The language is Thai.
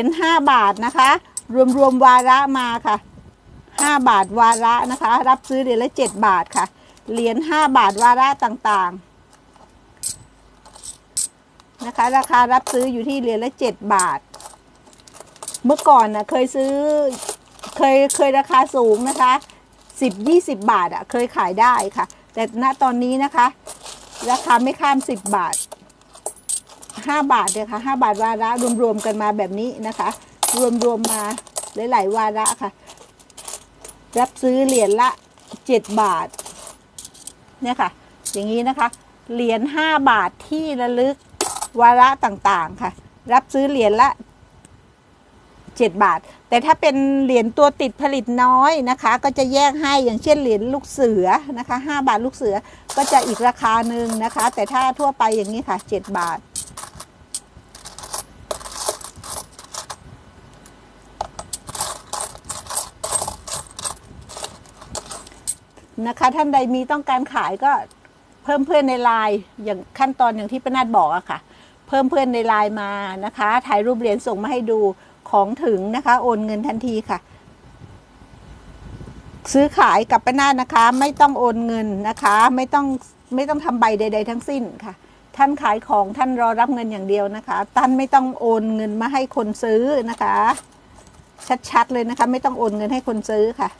เป็นห้าบาทนะคะ รวมรวมวาระมาค่ะห้าบาทวาระนะคะ รับซื้อเหรียญละเจ็ดบาทค่ะ เหรียญห้าบาทวาระต่างๆนะคะ ราคารับซื้ออยู่ที่เหรียญละเจ็ดบาท เมื่อก่อนนะเคยซื้อเคยเคยราคาสูงนะคะสิบยี่สิบบาทอะเคยขายได้ค่ะ แต่ณตอนนี้นะคะ ราคาไม่ข้ามสิบบาท ห้าบาทเนี่ยค่ะห้าบาทวาระรวมๆกันมาแบบนี้นะคะ รวมๆมาหลายๆวาระค่ะ รับซื้อเหรียญละเจ็ดบาทเนี่ยค่ะ อย่างนี้นะคะ เหรียญห้าบาทที่ระลึกวาระต่างๆค่ะ รับซื้อเหรียญละเจ็ดบาท แต่ถ้าเป็นเหรียญตัวติดผลิตน้อยนะคะ ก็จะแยกให้อย่างเช่นเหรียญลูกเสือนะคะห้าบาทลูกเสือก็จะอีกราคาหนึ่งนะคะ แต่ถ้าทั่วไปอย่างนี้ค่ะเจ็ดบาท นะคะ ท่านใดมีต้องการขายก็เพิ่มเพื่อนในไลน์อย่างขั้นตอนอย่างที่ป้านาดบอกอะค่ะ เพิ่มเพื่อนในไลน์มานะคะ ถ่ายรูปเหรียญส่งมาให้ดูของถึงนะคะ โอนเงินทันทีค่ะ ซื้อขายกับป้านาดนะคะ ไม่ต้องโอนเงินนะคะ ไม่ต้องไม่ต้องทำใบใด ๆ ทั้งสิ้นค่ะ ท่านขายของท่านรอรับเงินอย่างเดียวนะคะ ท่านไม่ต้องโอนเงินมาให้คนซื้อนะคะ ชัดๆเลยนะคะ ไม่ต้องโอนเงินให้คนซื้อค่ะ